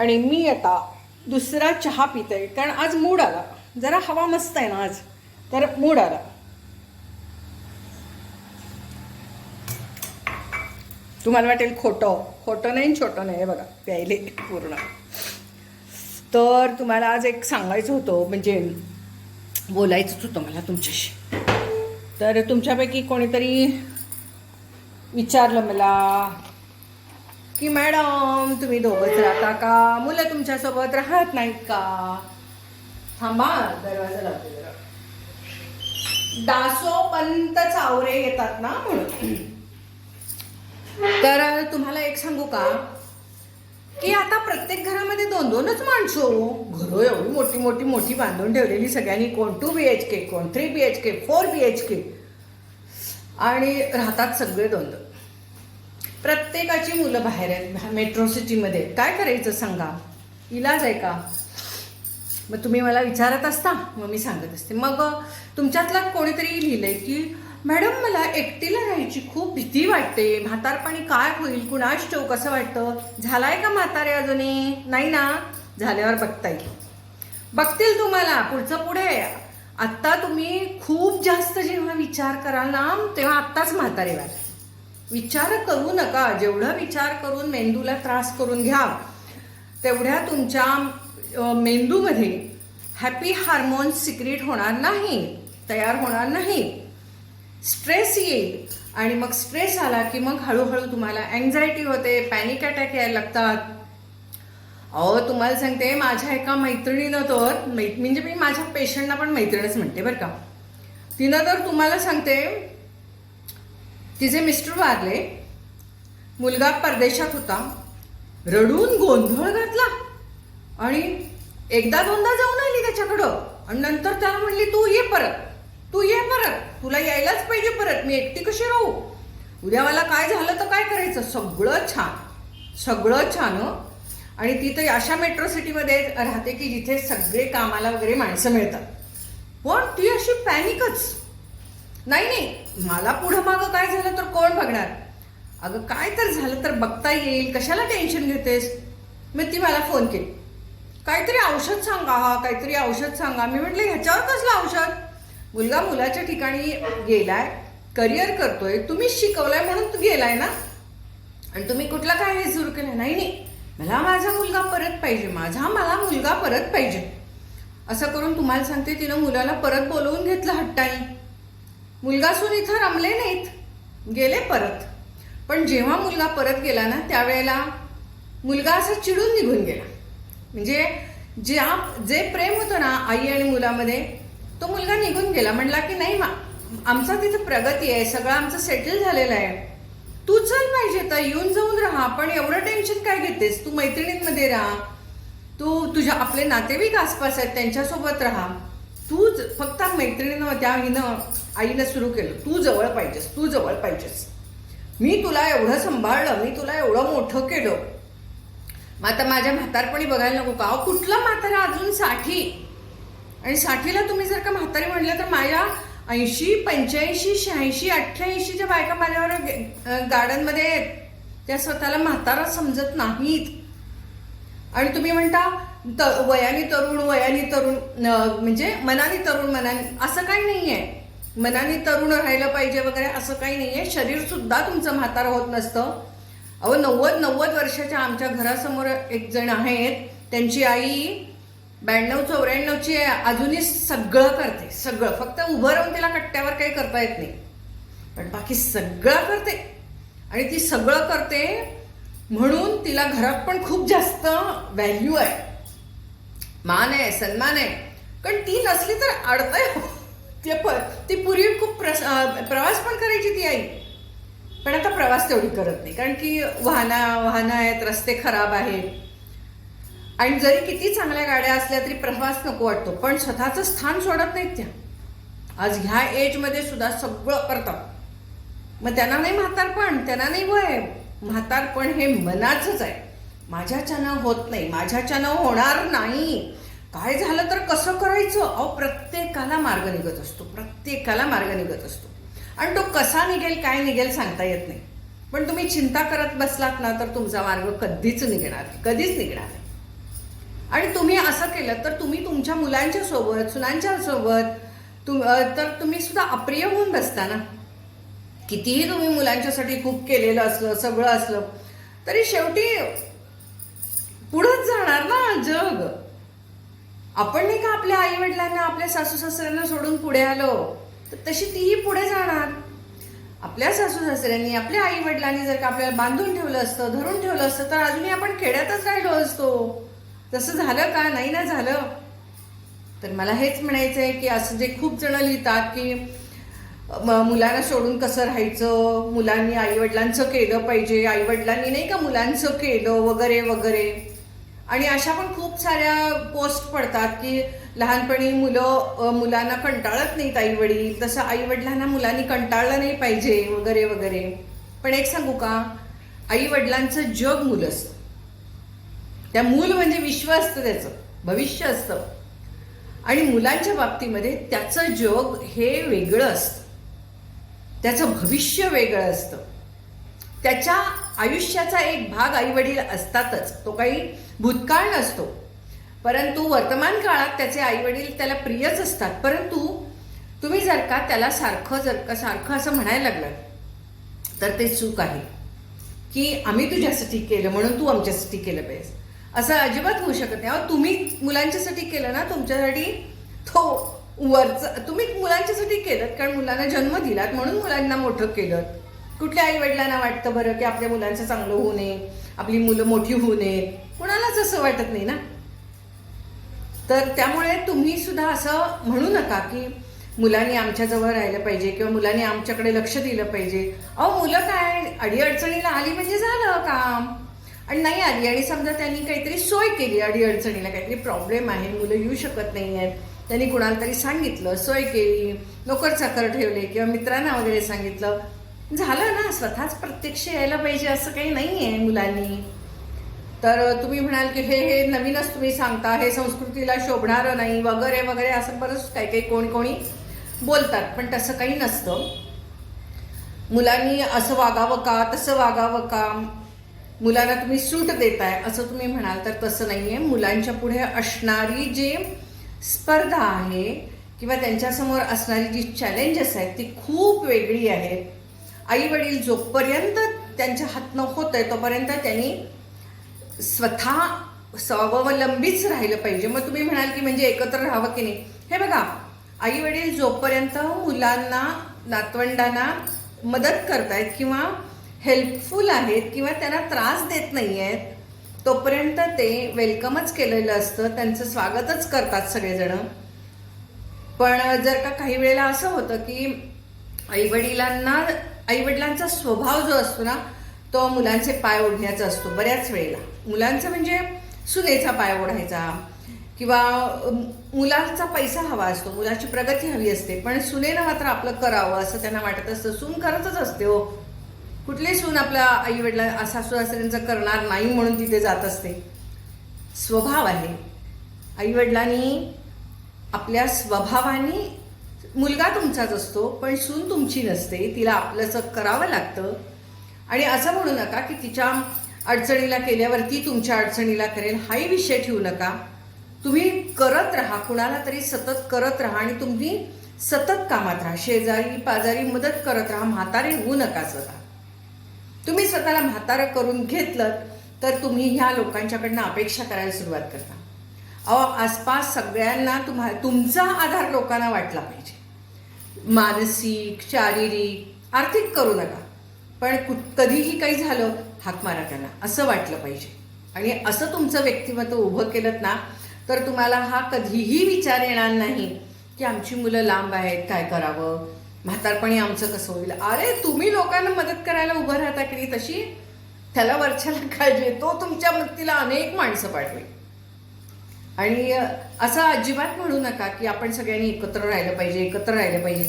आणि मी आता दुसरा चहा पिते कारण आज मूड आला. जरा हवा मस्त आहे ना आज तर मूड आला. तुम्हाला वाटेल खोटं खोटं नाही छोटं नाही आहे बघा प्यायले पूर्ण. तर तुम्हाला आज एक सांगायचं होतं म्हणजे बोलायचंच होतं मला तुमच्याशी. तर तुमच्यापैकी कोणीतरी विचारलं मला की मॅडम तुम्ही दोघंच राहता का? मुलं तुमच्यासोबत राहत नाहीत का? थांबा दरवाजा लावते जरा. दासो पंत चावरे येतात ना म्हणून. तर तुम्हाला एक सांगू का? की आता प्रत्येक घरामध्ये दोन दोनच माणसं हो. घरं एवढी मोठी मोठी मोठी बांधून ठेवलेली सगळ्यांनी. कोण टू बी एच के कोण three B H K four B H K आणि राहतात सगळे दोन दोन प्रत्येकाची मुलं बाहेर आहेत मेट्रो सिटीमध्ये काय करायचं सांगा? इलाज आहे का? मग तुम्ही मला विचारत असता मग मी सांगत असते. मग तुमच्यातला कोणीतरी लिहिलंय की मॅडम मला एकटीला राहायची खूप भीती वाटते. म्हातारपणी काय होईल? कुणाच ठेव कसं वाटतं? झालाय का म्हातारे अजूनही? नाही ना? झाल्यावर बघता येईल. बघतील तुम्हाला पुढचं पुढे. आत्ता तुम्ही खूप जास्त जेव्हा विचार कराल ना तेव्हा आत्ताच म्हातारे व्हाल. विचार करू नका. जेवढा विचार करून मेंदूला त्रास करून घ्या तेवढ्या तुमच्या मेंदूमध्ये हॅपी हार्मोन्स सिक्रेट होणार नाही तयार होणार नाही. स्ट्रेस येईल आणि मग स्ट्रेस आला की मग हळूहळू तुम्हाला अँझायटी होते पॅनिक अटॅक यायला लागतात. अहो तुम्हाला सांगते माझ्या एका मैत्रिणीनं तर मै म्हणजे मी माझ्या पेशंटना पण मैत्रिणच म्हणते बरं का. तिनं तर तुम्हाला सांगते तिचे मिस्टर वारले मुलगा परदेशात होता रडून गोंधळ घातला आणि एकदा दोनदा जाऊन आली त्याच्याकडं. आणि नंतर त्याला म्हणली तू ये परत तू ये परत तुला यायलाच पाहिजे परत मी एकटी कशी राहू? उद्या मला काय झालं तर काय करायचं? सगळं छान सगळं छान आणि ती तर अशा मेट्रो सिटीमध्ये राहते की जिथे सगळे कामाला वगैरे माणसं मिळतात. पण ती अशी पॅनिकच नाही नाही. मला पुढं मागं काय झालं तर कोण बघणार? अगं काय तर झालं तर बघता येईल. कशाला टेन्शन घेतेस? मग ती मला फोन केली. काहीतरी औषध सांगा हा काहीतरी औषध सांगा. मी म्हटलं ह्याच्यावर कसलं औषध? मुलगा मुलाच्या ठिकाणी गेलाय करिअर करतोय. तुम्ही शिकवलाय म्हणून तू गेलाय ना? आणि तुम्ही कुठला काय हे सुरू केलं नाही नाही. मला माझा मुलगा परत पाहिजे. माझा मला मुलगा परत पाहिजे. असं करून तुम्हाला सांगते तिनं मुलाला परत बोलवून घेतलं हट्टाई मुलगासून इथं रमले नाहीत. गेले परत. पण जेव्हा मुलगा परत गेला ना त्यावेळेला मुलगा असा चिडून निघून गेला. म्हणजे ज्या जे प्रेम होतं ना आई आणि मुलामध्ये तो मुलगा निघून गेला. म्हणला की नाही मा आमचा तिथं प्रगती आहे. सगळं आमचं सेटल झालेलं आहे. तू चल पाहिजे तर येऊन जाऊन राहा. पण एवढं टेन्शन काय घेतेस? तू मैत्रिणींमध्ये राहा. तू तुझ्या आपले नातेवाईक आसपास आहेत. त्यांच्यासोबत राहा. तूच फक्त मैत्रिणीनं त्या हिनं आईनं सुरू केलं. तू जवळ पाहिजेस तू जवळ पाहिजेस. मी तुला एवढं सांभाळलं मी तुला एवढं मोठं केलं. मग आता माझ्या म्हातारपणी बघायला नको का? अहो, कुठला म्हातारा अजून साठी? आणि साठीला तुम्ही जर का म्हातारी म्हणलं तर माझ्या ऐंशी पंच्याऐंशी शहाऐंशी अठ्ठ्याऐंशीच्या बायका माझ्यावर गार्डनमध्ये आहेत. त्या स्वतःला म्हातारा समजत नाहीत. आणि तुम्ही म्हणता तर वयाने तरुण वयाने तरुण म्हणजे मनाने तरुण मनाने असं काही नाही आहे मनाने तरुण राहिलं पाहिजे वगैरे असं काही नाही शरीर सुद्धा तुमचं म्हातारं होत नसतं. अहो नव्वद नव्वद वर्षाच्या आमच्या घरासमोर एक जण आहेत. त्यांची आई ब्याण्णव चौऱ्याण्णवची अजूनही सगळं करते सगळं. फक्त उभं राहून तिला कट्ट्यावर काही करता येत नाही. पण बाकी सगळं करते. आणि ती सगळं करते म्हणून तिला घरात पण खूप जास्त व्हॅल्यू आहे. मान आहे सन्मान. आहे कारण ती नसली तर अडतंय हो. ते ती पूर्वी खूप प्रवास पण करायची ती आई. पण आता प्रवास तेवढी करत नाही. कारण की वाहना वाहनं आहेत रस्ते खराब आहेत. आणि जरी किती चांगल्या गाड्या असल्या तरी प्रवास नको वाटतो. पण स्वतःचं स्थान सोडत नाहीत त्या. आज ह्या एजमध्ये सुद्धा सगळं करतात मग त्यांना नाही म्हातारपण त्यांना नाही वय. म्हातारपण हे मनाचंच आहे. माझ्याच्यानं होत नाही माझ्याच्यानं होणार नाही. काय झालं तर कसं करायचं? अहो प्रत्येकाला मार्ग निघत असतो प्रत्येकाला मार्ग निघत असतो. आणि तो कसा निघेल काय निघेल सांगता येत नाही. पण तुम्ही चिंता करत बसलात ना तर तुमचा मार्ग कधीच निघणार कधीच निघणार नाही. आणि तुम्ही असं केलं तर तुम्ही तुमच्या मुलांच्या सोबत सुनांच्या सोबत तुम तर तुम्ही सुद्धा अप्रिय होऊन बसता ना. कितीही तुम्ही मुलांच्यासाठी खूप केलेलं असलं सगळं असलं तरी शेवटी पुढंच जाणार ना जग. आपण नाही का आपल्या आई वडिलांना आपल्या सासू सासऱ्यांना सोडून पुढे आलो तर तशी तीही पुढे जाणार. आपल्या सासू सासऱ्यांनी आपल्या आई वडिलांनी जर का आपल्याला बांधून ठेवलं असतं धरून ठेवलं असतं तर अजूनही आपण खेड्यातच राहिलो असतो. तसं झालं का? नाही ना झालं. तर मला हेच म्हणायचं आहे की असं जे खूप जण लिहितात की मुलांना सोडून कसं राहायचं? मुलांनी आईवडिलांचं केलं पाहिजे. आईवडिलांनी नाही का मुलांचं केलं? वगैरे वगैरे. आणि अशा पण खूप साऱ्या पोस्ट पडतात की लहानपणी मुलं मुलांना कंटाळत नाहीत आई वडील. तसं आई वडिलांना मुलांनी कंटाळलं नाही पाहिजे वगैरे वगैरे. पण एक सांगू का? आई वडिलांचं जग मुलं असतं. त्या मूल म्हणजे विश्व असतं त्याचं. भविष्य असतं. आणि मुलांच्या बाबतीमध्ये त्याचं जग हे वेगळं असतं. त्याचं भविष्य वेगळं असतं. त्याच्या आयुष्याचा एक भाग आई वडील असतातच. तो काही भूतकाळ नसतो. परंतु वर्तमान काळात त्याचे आई वडील त्याला प्रियच असतात. परंतु तुम्ही जर का त्याला सारखं जर का सारखं असं म्हणायला लागलं तर ते चूक आहे. की आम्ही तुझ्यासाठी केलं म्हणून तू आमच्यासाठी केलं पाहिजे असं अजिबात होऊ शकत नाही. अहो तुम्ही मुलांच्यासाठी केलं ना तुमच्यासाठी तो वरचं तुम्ही मुलांच्यासाठी केलं कारण मुलांना जन्म दिलात म्हणून मुलांना मोठं केलं. कुठल्या आई वडिलांना वाटतं बरं की आपल्या मुलांचं चांगलं होऊ नये आपली मुलं मोठी होऊ नये? कुणालाच असं वाटत नाही ना? तर त्यामुळे तुम्ही सुद्धा असं म्हणू नका की मुलांनी आमच्याजवळ राहिलं पाहिजे किंवा मुलांनी आमच्याकडे लक्ष दिलं पाहिजे. अहो मुलं काय अडीअडचणीला आली म्हणजे झालं काम. आणि नाही आली आणि समजा त्यांनी काहीतरी सोय केली अडीअडचणीला काहीतरी प्रॉब्लेम आहे मुलं येऊ शकत नाही आहेत त्यांनी कुणाला तरी सांगितलं सोय केली नोकर चाकर ठेवले किंवा मित्रांना वगैरे सांगितलं. झालं ना स्वतःच प्रत्यक्ष यायला पाहिजे असं काही नाही आहे मुलांनी. तर तुम्ही म्हणाल की हे हे नवीनच तुम्ही सांगता हे संस्कृतीला शोभणारं नाही वगैरे वगैरे असं बरंच काही काही कोणी कोणी बोलतात पण तसं काही नसतं. मुलांनी असं वागावं का तसं वागावं का? मुलांना तुम्ही सूट देताय असं तुम्ही म्हणाल तर तसं नाही आहे मुलांच्या पुढे असणारी जी स्पर्धा आहे किंवा त्यांच्यासमोर असणारी जी चॅलेंजेस आहेत ती खूप वेगळी आहेत. आई वडील जोपर्यंत त्यांच्या हातनं होत आहे तोपर्यंत त्यांनी स्वतः स्वावलंबीच राहिलं पाहिजे. मग तुम्ही म्हणाल की म्हणजे एकत्र राहावं की नाही? हे बघा आई वडील जोपर्यंत मुलांना नातवंडांना मदत करतायत किंवा हेल्पफुल आहेत किंवा त्यांना त्रास देत नाही आहेत तोपर्यंत ते वेलकमच केलेलं असतं त्यांचं स्वागतच करतात सगळेजण. पण जर का काही वेळेला असं होतं की आईवडिलांना आईवडिलांचा स्वभाव जो असतो ना तो मुलांचे पाय ओढण्याचा असतो बऱ्याच वेळेला. मुलांचं म्हणजे सुनेचा पाय ओढायचा किंवा मुलांचा पैसा हवा असतो मुलाची प्रगती हवी असते. पण सुनेनं मात्र आपलं करावं असं त्यांना वाटत असतं. सून करतच असते हो. कुठली सून आपल्या आई वडिला सासू सासऱ्यांचं करणार नाही म्हणून तिथे जात असते. स्वभाव आहे. आई वडिलांनी आपल्या स्वभावाने मुलगा तुमचाच असतो पण सून तुमची नसते. तिला आपलंसं करावं लागतं. आणि असं म्हणू नका की तिच्या अडचणीला केल्यावर ती तुमच्या अडचणीला करेल. हाही विषय ठेवू नका. तुम्ही करत राहा. कुणाला तरी सतत करत राहा आणि तुम्ही सतत कामात राहा. शेजारी पाजारी मदत करत राहा. म्हातारे होऊ नका स्वतः. तुम्ही स्वतःला म्हातारं करून घेतलं तर तुम्ही ह्या लोकांच्याकडनं अपेक्षा करायला सुरुवात करता. अहो आसपास सगळ्यांना तुम्हा तुमचा आधार लोकांना वाटला पाहिजे. मानसिक शारीरिक आर्थिक करू नका. पण कु कधीही काही झालं हाक मारा त्यांना. असं वाटलं पाहिजे. आणि असं तुमचं व्यक्तिमत्व उभं केलं ना तर तुम्हाला हा कधीही विचार येणार नाही की आमची मुलं लांब आहेत काय करावं? म्हातारपणी आमचं कसं होईल? अरे तुम्ही लोकांना मदत करायला उभं राहता की नाही तशी? त्याला वरच्याला काळजी तो तुमच्या मदतीला अनेक माणसं पाठवेल. आणि असं अजिबात म्हणू नका की आपण सगळ्यांनी एकत्र राहिलं पाहिजे एकत्र राहिलं पाहिजे.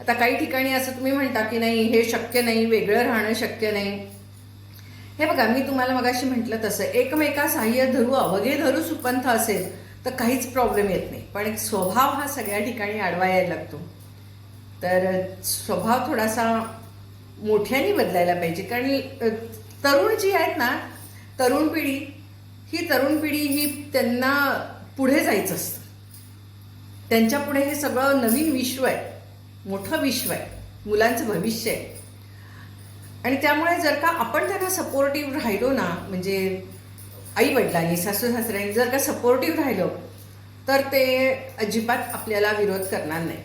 आता काही ठिकाणी असं तुम्ही म्हणता की नाही हे शक्य नाही वेगळं राहणं शक्य नाही. हे बघा मी तुम्हाला मगाशी म्हटलं तसं एकमेका साह्य धरू अवघे धरू सुपंथ असेल तर काहीच प्रॉब्लेम येत नाही. पण एक स्वभाव हा सगळ्या ठिकाणी आडवा यायला लागतो. तर स्वभाव थोडासा मोठ्याने बदलायला पाहिजे. कारण तरुण जी आहेत ना तरुण पिढी ही तरुण पिढी ही त्यांना पुढे जायचं असतं. त्यांच्या पुढे हे सगळं नवीन विश्व आहे. मोठं विश्व आहे. मुलांचं भविष्य आहे. आणि त्यामुळे जर का आपण त्यांना सपोर्टिव्ह राहिलो ना म्हणजे आई वडिलांनी सासू सासऱ्यांनी जर का सपोर्टिव्ह राहिलो तर ते अजिबात आपल्याला विरोध करणार नाही.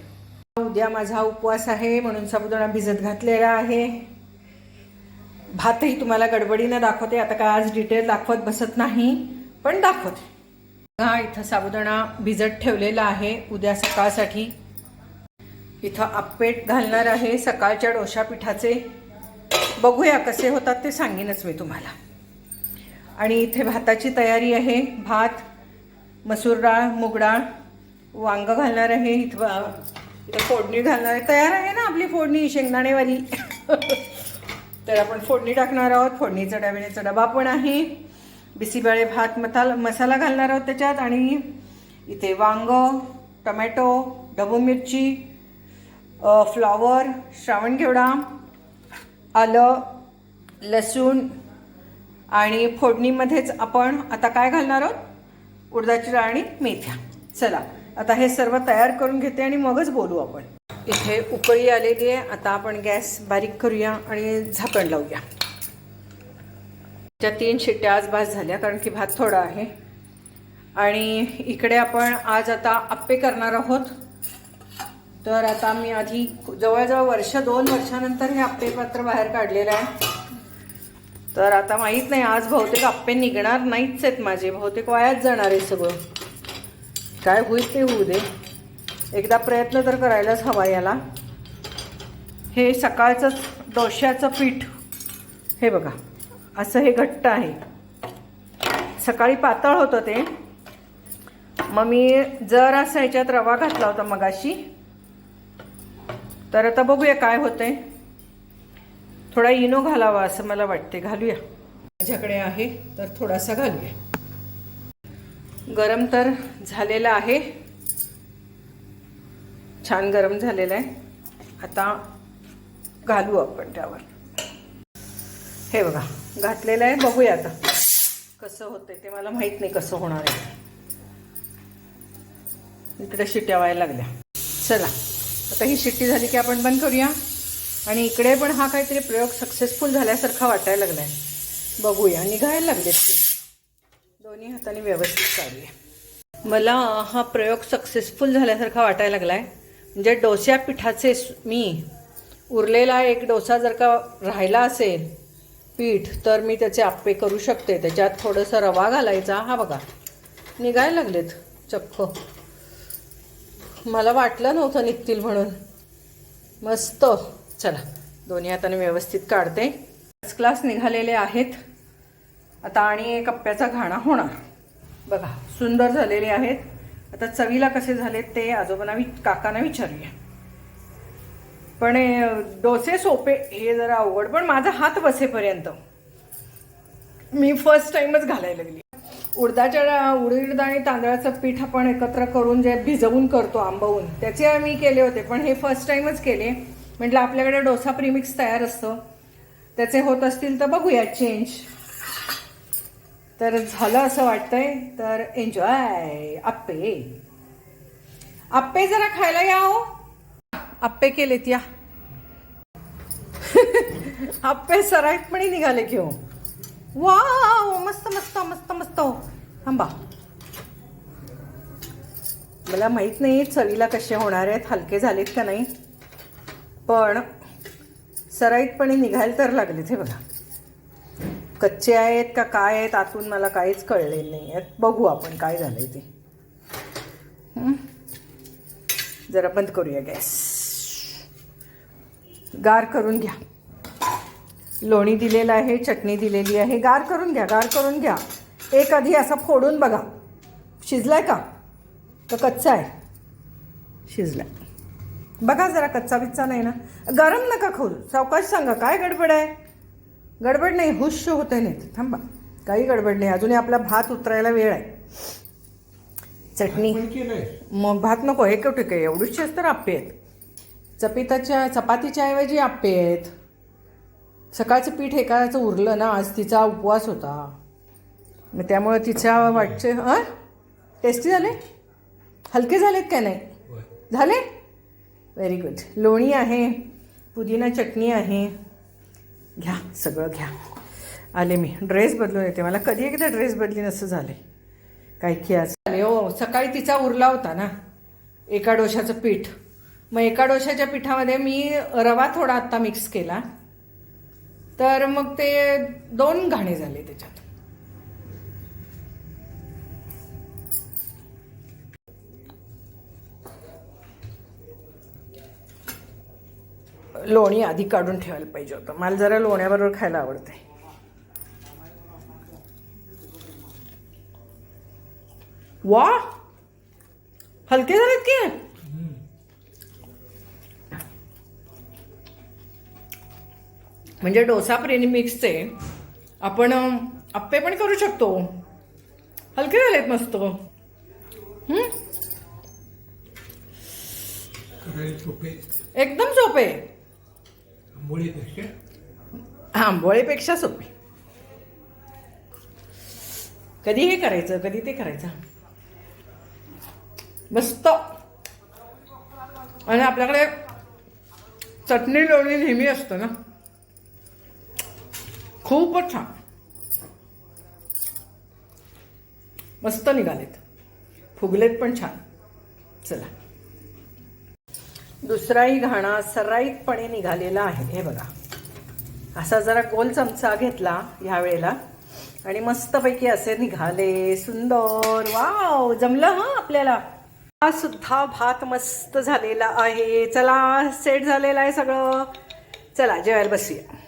उद्या माझा उपवास आहे म्हणून साबुदाणा भिजत घातलेला आहे. भातही तुम्हाला गडबडीनं दाखवते. आता काय आज डिटेल दाखवत बसत नाही पण दाखवते. हा इथं साबुदाणा भिजत ठेवलेला आहे. उद्या सकाळसाठी इथं आप्पेट घालणार आहे सकाळच्या डोशा पिठाचे. बघूया कसे होतात ते सांगेनच मी तुम्हाला. आणि इथे भाताची तयारी आहे. भात मसूर डाळ मूग डाळ वांग घालणार आहे. इथं इथं फोडणी घालणार आहे. तयार आहे ना आपली फोडणी शेंगदाणेवाली. तर आपण फोडणी टाकणार आहोत. फोडणीचा डब्याचा डबा पण आहे. बिसीबळे भात मसाला मसाला घालणार आहोत त्याच्यात आणि इथे वांग टमॅटो ढबू मिरची फ्लॉवर श्रावण घेवडा आलं लसूण आणि फोडणीमध्येच आपण आता काय घालणार आहोत? उडदाची डाळ आणि मेथ्या. चला आता हे सर्व तयार करून घेते आणि मगच बोलू आपण. इथे उकळी आलेली आहे. आता आपण गॅस बारीक करूया आणि झाकण लावूया. त्या तीन शिट्ट्या आज भास झाल्या कारण की भात थोडा आहे. आणि इकडे आपण आज आता आप्पे करणार आहोत. तर आता मी आधी जवळजवळ वर्ष दोन वर्षानंतर हे आप्पे पात्र बाहेर काढलेलं आहे तर आता माहीत नाही आज बहुतेक आप्पे निघणार नाहीच आहेत माझे. बहुतेक वायाच जाणार आहे सगळं. काय होईल ते होऊ दे. एकदा प्रयत्न तर करायलाच हवा याला. हे सकाळचं डोश्याचं पीठ. हे बघा. असं हे घट्ट आहे. सकाळी पातळ होतं ते. मग मी जर असं ह्याच्यात रवा घातला होता मगाशी. तर आता बघूया काय होतंय. थोडा इनो घालावा असं मला वाटते घालूया. माझ्याकडे आहे तर थोडासा घालूया. गरम तर झालेला आहे. छान गरम झालेला आहे. आता घालू आपण त्यावर. हे बघा. घातलेलं आहे. बघूया आता कसं होतंय ते. मला माहीत नाही कसं होणार आहे. इकडे शिट्ट्या व्हायला लागल्या. चला. आता ही शिट्टी झाली की आपण बंद करूया. आणि इकडे पण हा काहीतरी प्रयोग सक्सेसफुल झाल्यासारखा वाटायला लागलाय. बघूया. निघायला लागले दोन्ही हाताने व्यवस्थित काढूया मला हा प्रयोग सक्सेसफुल झाल्यासारखा वाटायला लागलाय. म्हणजे डोस्या पिठाचे मी उरलेला एक डोसा जर का राहिला असेल पीठ तर मी त्याचे आप्पे करू शकते. त्याच्यात थोडंसं रवा घालायचा. हा बघा. निघायला लागलेत. चक्क. मला वाटलं नव्हतं निघतील म्हणून. मस्त. चला दोन्ही हाताने व्यवस्थित काढते. फर्स्ट क्लास निघालेले आहेत. आता आणि एक कप्प्याचा घाणा होणार. बघा सुंदर झालेले आहेत. आता चवीला कसे झालेत ते आजोबांना वि काकांना विचारूया. पण डोसे सोपे हे जरा अवघड पण माझा हात बसेपर्यंत मी फर्स्ट टाइमच घालायला लागली उडदाच्या उडीद आणि तांदळाचं पीठ आपण एकत्र करून जे भिजवून करतो आंबवून त्याचे मी केले होते पण हे फर्स्ट टाइमच केले. म्हटलं आपल्याकडे डोसा प्रीमिक्स तयार असतं. त्याचे होत असतील तर बघूया चेंज तर झालं असं वाटतंय तर एन्जॉय आप्पे. आप्पे जरा खायला या हो. आप्पे केलेत या. आप्पे सराईतपणे निघाले घेऊ हो. वाव मस्त मस्त मस्त मस्त हो. थांबा. मला माहीत नाही चवीला कसे होणार आहेत हलके झालेत का नाही. पण सराईतपणे निघायला तर लागलेत हे बघा. कच्चे आहेत का काय आहेत आतून मला काहीच कळले नाही आहेत. बघू आपण काय झालं ते. जरा बंद करूया गॅस. गार करून घ्या. लोणी दिलेलं आहे चटणी दिलेली आहे. गार करून घ्या गार करून घ्या. एक आधी असा फोडून बघा. शिजलाय का? का कच्चा आहे? शिजलाय. बघा जरा कच्चा बिच्चा नाही ना. गरम नका खोल सावकाश सांगा काय गडबड आहे? गडबड नाही हुश होते नाही. थांबा. काही गडबड नाही. अजूनही आपला भात उतरायला वेळ आहे. चटणी. मग भात नको हे कुठे काय एवढीचेच तर आप्पे आहेत. चपिताच्या चपातीच्या ऐवजी आप्पे आहेत. सकाळचं पीठ एकाचं उरलं ना आज तिचा उपवास होता. मग त्यामुळं तिच्या वाटचे हां टेस्टी झाले? हलके झालेत का नाही. झाले? व्हेरी गुड लोणी आहे पुदिना चटणी आहे. घ्या सगळं घ्या. आले मी. ड्रेस बदलून येते. मला कधी एकदा ड्रेस बदलीन असं झाले काय की आज. आले हो. सकाळी तिचा उरला होता ना. एका डोशाचं पीठ. मग एका डोशाच्या पिठामध्ये मी रवा थोडा आत्ता मिक्स केला. तर मग ते दोन घाणे झाले त्याच्यात. लोणी आधी काढून ठेवायला पाहिजे होतं. मला जरा लोण्याबरोबर खायला आवडते वा! हलके झालेत की? म्हणजे डोसा प्रेमिक्सचे आपण अं, आप्पे पण करू शकतो. हलके झालेत मस्त. एकदम सोपे. आंबोळीपेक्षा सोपे. कधी हे करायचं कधी ते करायचं? मस्त. आणि आपल्याकडे चटणी लोणी नेहमी असतं ना? खूपच छान. मस्त निघालेत. फुगलेत पण छान. चला. दुसराही घाणा सराईतपणे निघालेला आहे. हे बघा. असा जरा गोल चमचा घेतला ह्या वेळेला आणि मस्तपैकी असे निघाले. सुंदर. वाव! जमलं हा आपल्याला? हा सुद्धा भात मस्त झालेला आहे. चला सेट झालेला आहे सगळं. चला जेवायला बसूया.